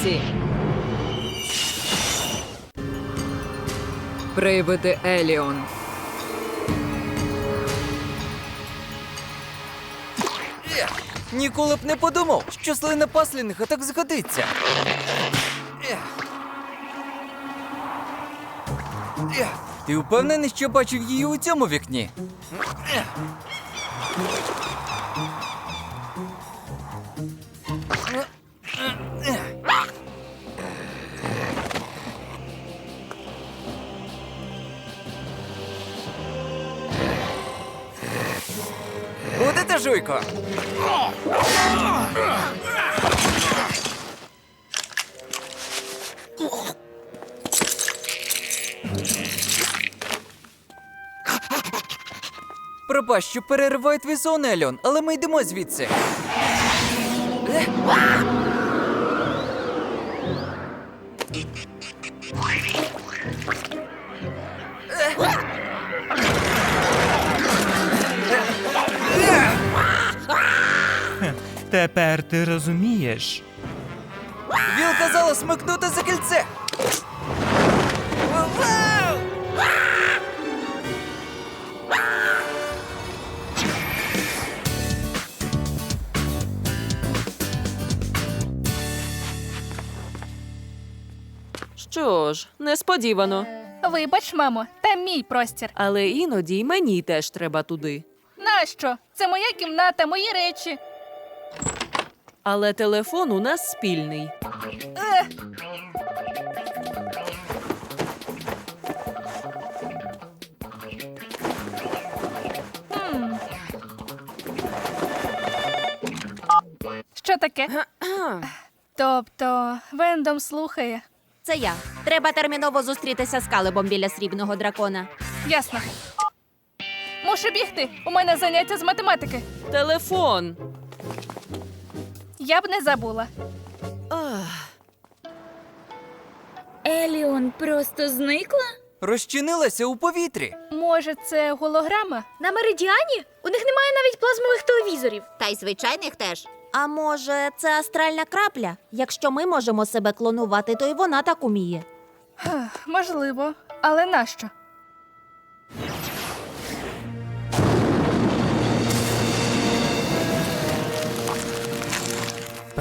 Чарівниці. Привиди Еліон. Ніколи б не подумав, що слина паслінга так згодиться. Ти впевнений, що бачив її у цьому вікні? Ех. Жуйко? Пробач, що перериваю твій сон, Ельон, але ми йдемо звідси. Тепер ти розумієш. Віл казала смикнути за кільце. Вау! Що ж, несподівано. Вибач, мамо, там мій простір. Але іноді й мені теж треба туди. Нащо? Це моя кімната, мої речі. Але телефон у нас спільний. Е, Що таке? Тобто, Вендом слухає. Це я. Треба терміново зустрітися з Калебом біля срібного дракона. Ясно. Мушу бігти. У мене заняття з математики. Телефон. Я б не забула. Еліон просто зникла? Розчинилася у повітрі. Може, це голограма? На меридіані? У них немає навіть плазмових телевізорів. Та й звичайних теж. А може, це астральна крапля? Якщо ми можемо себе клонувати, то й вона так уміє. Можливо, але нащо?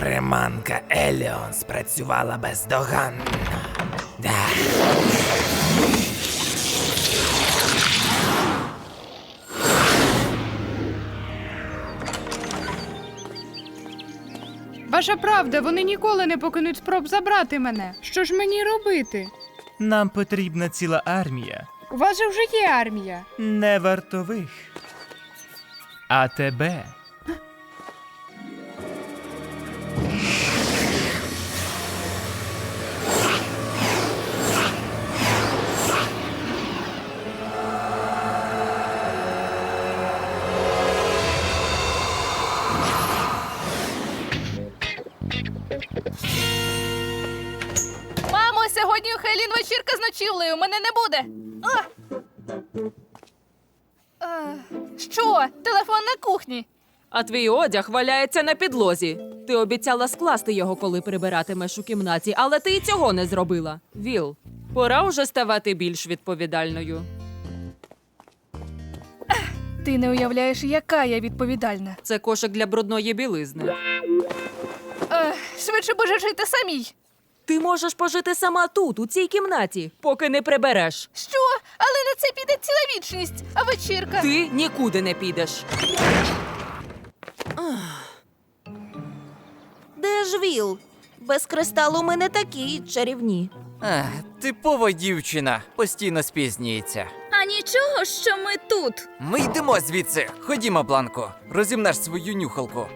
Приманка Еліон спрацювала бездоганно. Да. Ваша правда, вони ніколи не покинуть спроб забрати мене. Що ж мені робити? Нам потрібна ціла армія. У вас же вже є армія. Не вартових. А тебе. Сьогодні у Хейлін вечірка з ночівлею. Мене не буде. А! А, що? Телефон на кухні. А твій одяг валяється на підлозі. Ти обіцяла скласти його, коли прибиратимеш у кімнаті, але ти і цього не зробила. Віл, пора уже ставати більш відповідальною. Ти не уявляєш, яка я відповідальна. Це кошик для брудної білизни. Ех, швидше боже жити самій. Ти можеш пожити сама тут, у цій кімнаті, поки не прибереш. Що? Але на це піде ціла вічність. А вечірка? Ти нікуди не підеш. Де Віл, без кристалу ми не такі чарівні. Ех, типова дівчина, постійно спізнюється. А нічого, що ми тут. Ми йдемо звідси. Ходімо, Бланко, розімнеш свою нюхалку.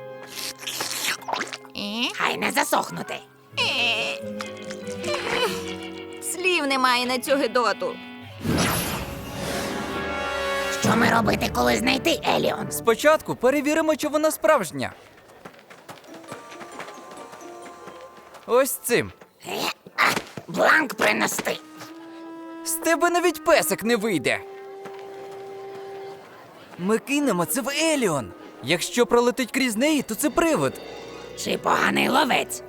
Хай не засохнути. Слів немає на цю гидоту. Що ми робити, коли знайти Еліон? Спочатку перевіримо, чи вона справжня. Ось цим. Бланк принести. З тебе навіть песик не вийде. Ми кинемо це в Еліон. Якщо пролетить крізь неї, то це привид. Чи поганий ловець?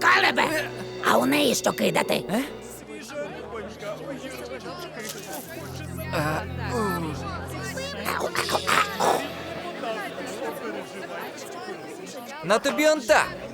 Калебе! А у неї що кидати? На тобі онта. Еліон!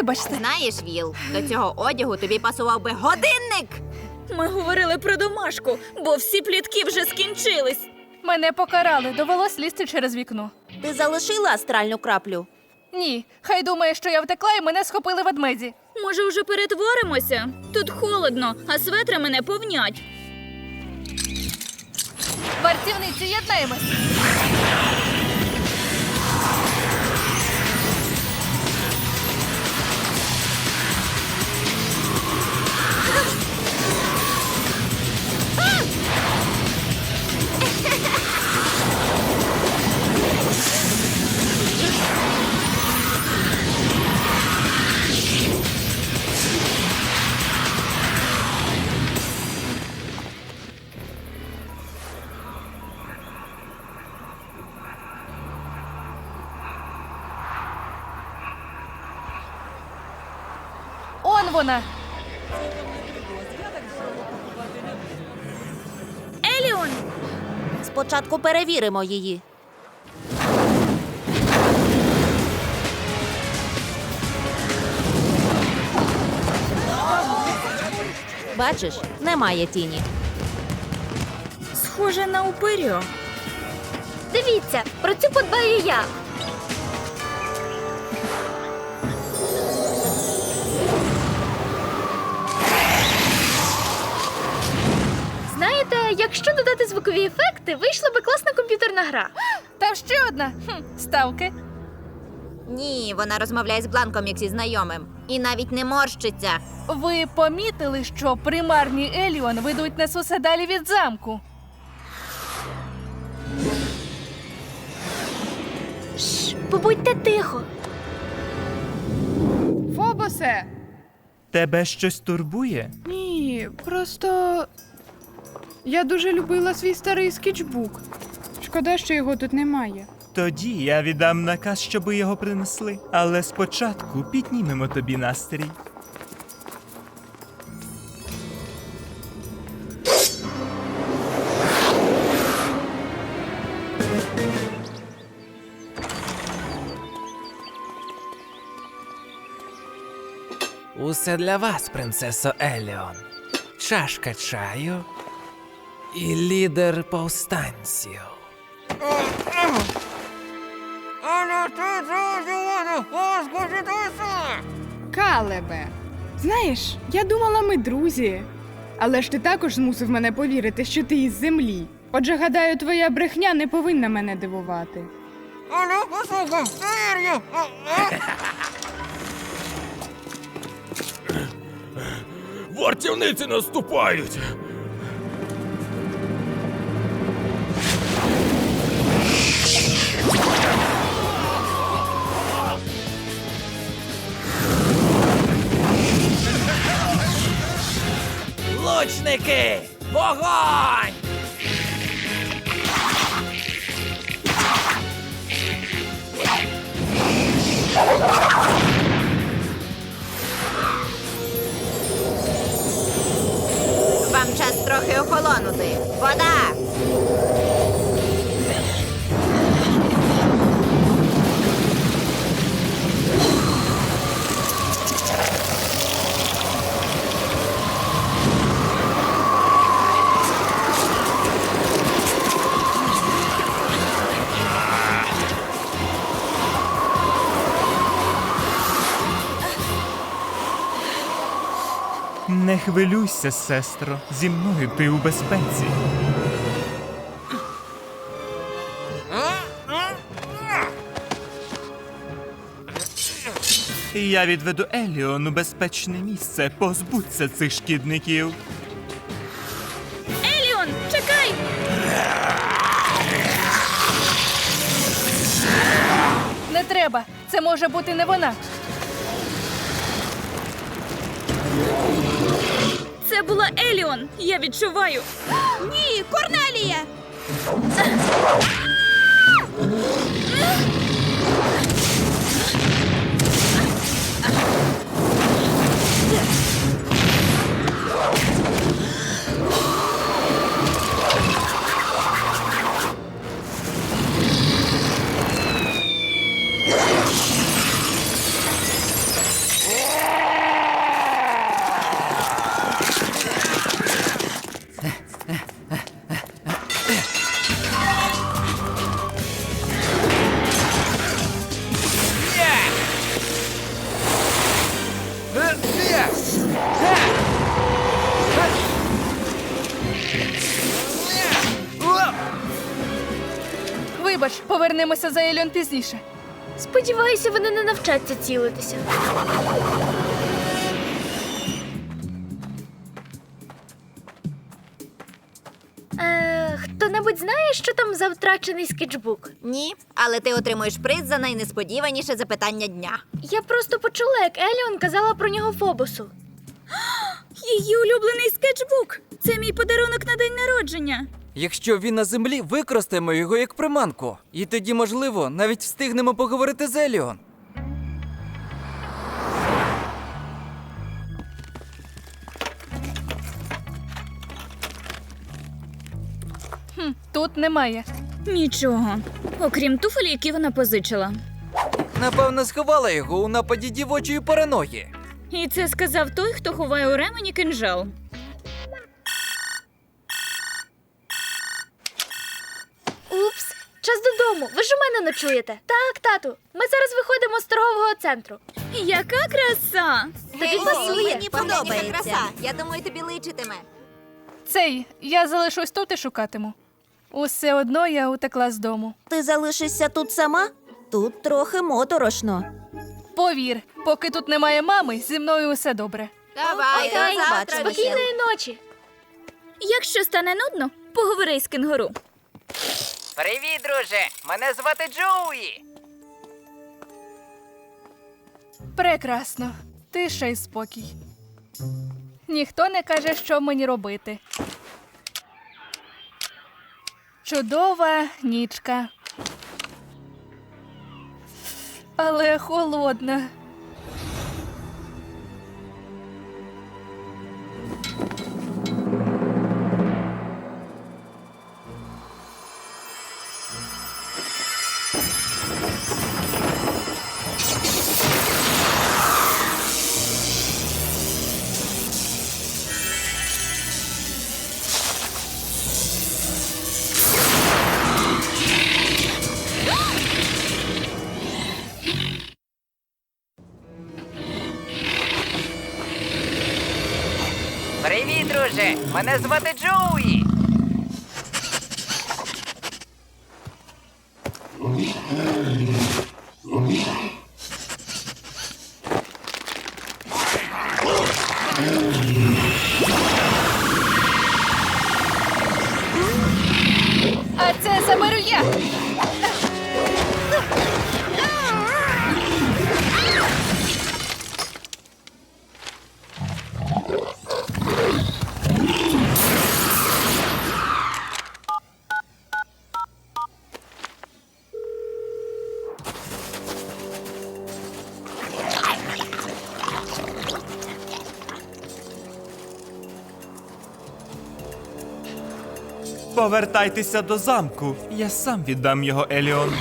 Вибачте. Знаєш, Віл, до цього одягу тобі пасував би годинник. Ми говорили про домашку, бо всі плітки вже скінчились. Мене покарали, довелось лізти через вікно. Ти залишила астральну краплю? Ні, хай думає, що я втекла і мене схопили ведмеді. Може, уже перетворимося? Тут холодно, а светри мене повнять. Вартівниці, єднаємось. Спочатку перевіримо її. Бачиш, немає тіні. Схоже на упирю. Дивіться, про цю подбаю я. Якщо додати звукові ефекти, вийшла би класна комп'ютерна гра. Там ще одна. Хм, ставки. Ні, вона розмовляє з Бланком, як зі знайомим. І навіть не морщиться. Ви помітили, що примарні Еліон ведуть нас усе далі від замку. Шш, побудьте тихо. Фобосе! Тебе щось турбує? Ні, просто. Я дуже любила свій старий скетчбук. Шкода, що його тут немає. Тоді я віддам наказ, щоби його принесли. Але спочатку піднімемо тобі настрій. Усе для вас, принцесо Еліон. Чашка чаю і лідер повстанців. Калебе! Знаєш, я думала, ми друзі. Але ж ти також змусив мене повірити, що ти із землі. Отже, гадаю, твоя брехня не повинна мене дивувати. Вартівниці наступають. Лучники! Вогонь! Вам час трохи охолонути. Вода! Не хвилюйся, сестро. Зі мною ти у безпеці. Я відведу Еліон у безпечне місце. Позбудься цих шкідників. Еліон, чекай! Не треба. Це може бути не вона. Це була Еліон. Я відчуваю. Ні, Корнелія! Повернемося за Ельон пізніше. Сподіваюся, вони не навчаться цілитися. Е, хто-небудь знає, що там за втрачений скетчбук? Ні, але ти отримуєш приз за найнесподіваніше запитання дня. Я просто почула, як Еліон казала про нього Фобосу. Її улюблений скетчбук. Це мій подарунок на день народження. Якщо він на землі, використаємо його як приманку. І тоді, можливо, навіть встигнемо поговорити з Еліон. Хм, тут немає. Нічого. Окрім туфель, які вона позичила. Напевно, сховала його у нападі дівочої параної. І це сказав той, хто ховає у ремені кинжал. Час додому. Ви ж у мене ночуєте. Так, тату. Ми зараз виходимо з торгового центру. Яка краса! Тобі пасує. Мені подобається. краса. Я думаю, тобі личитиме. Цей, я залишусь тут і шукатиму. Усе одно я утекла з дому. Ти залишишся тут сама? Тут трохи моторошно. Повір, поки тут немає мами, зі мною усе добре. Давай, Окей, до завтра, Мішель. спокійної ночі. Якщо стане нудно, поговори з кенгуру. Привіт, друже! Мене звати Джоуї. Прекрасно. Тиша і спокій. Ніхто не каже, що мені робити. Чудова нічка. Але холодна. Друже! Мене звати Джоуї. А це заберу я. Повертайтеся до замку. Я сам віддам його Еліон.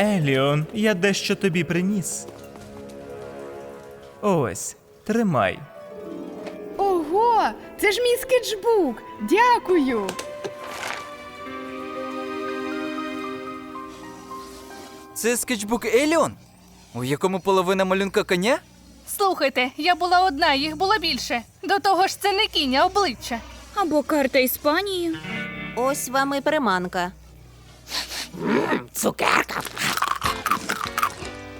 Еліон, я дещо тобі приніс. Ось, тримай. Ого, це ж мій скетчбук. Дякую. Це скетчбук Еліон, у якому половина малюнка коня? Слухайте, я була одна, їх було більше. До того ж, це не кінь, а обличчя. Або карта Іспанії. Ось вам і приманка.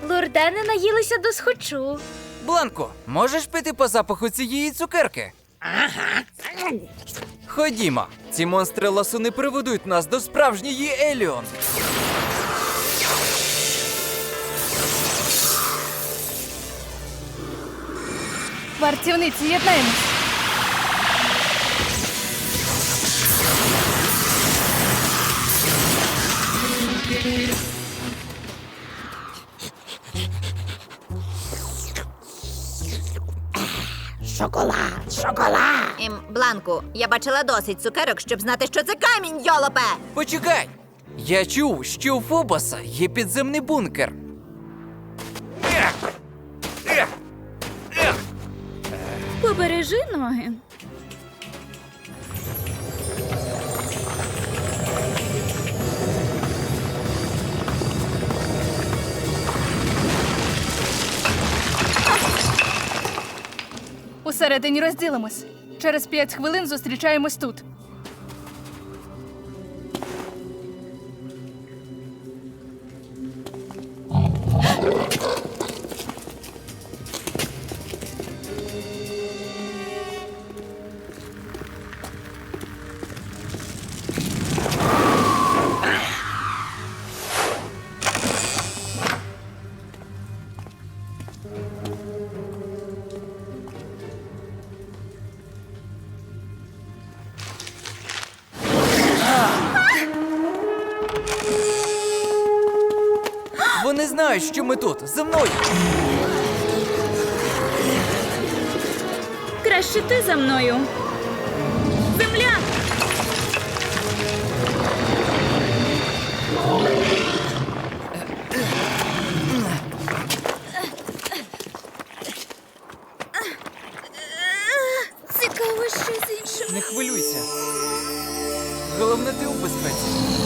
Лордени наїлися до схочу. Бланко, можеш піти по запаху цієї цукерки? Ага. Ходімо, ці монстри ласуни приведуть нас до справжньої Еліон. Вартівниці, єднаємось. Ем, Бланку, я бачила досить цукерок, щоб знати, що це камінь, йолопе! Почекай! Я чув, що у Фобоса є підземний бункер. Побережи ноги. Усередині розділимось. Через п'ять хвилин зустрічаємось тут. Вони що ми тут. За мною. Краще ти за мною. Земля! Цікаво, що з іншим. Не хвилюйся. Головне, ти у безпеці.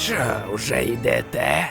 Що, вже йдете?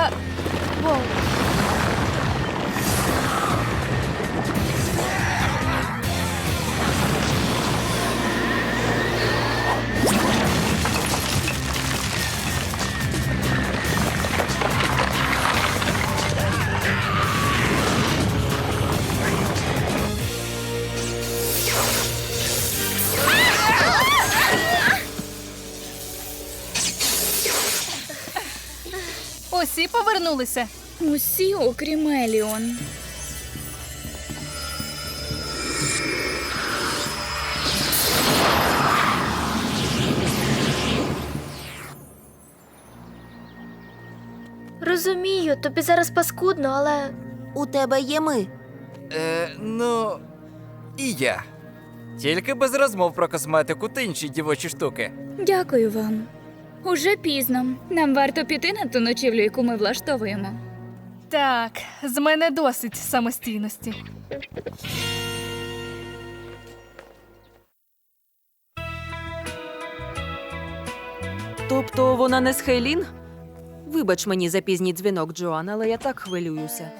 Я не повернулися. Усі, окрім Еліон. Розумію, тобі зараз паскудно, але У тебе є ми. Е, ну. І я. Тільки без розмов про косметику та інші дівочі штуки. Дякую вам. Уже пізно. Нам варто піти на ту ночівлю, яку ми влаштовуємо. Так, з мене досить самостійності. Тобто вона не з Хейлін? Вибач мені за пізній дзвінок, Джоан, але я так хвилююся.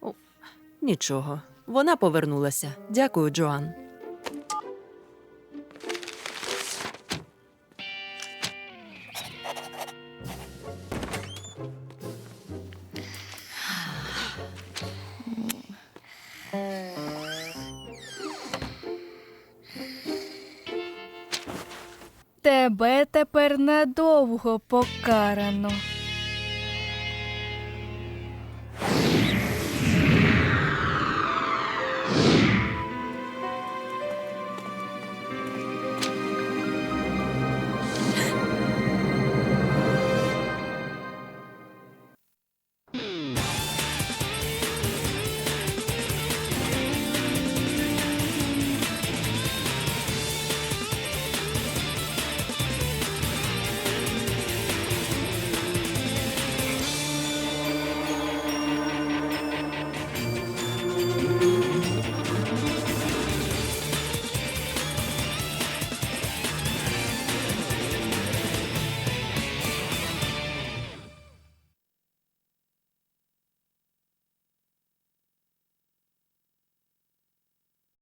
О, нічого, вона повернулася. Дякую, Джоан. Тебе тепер надовго покарано.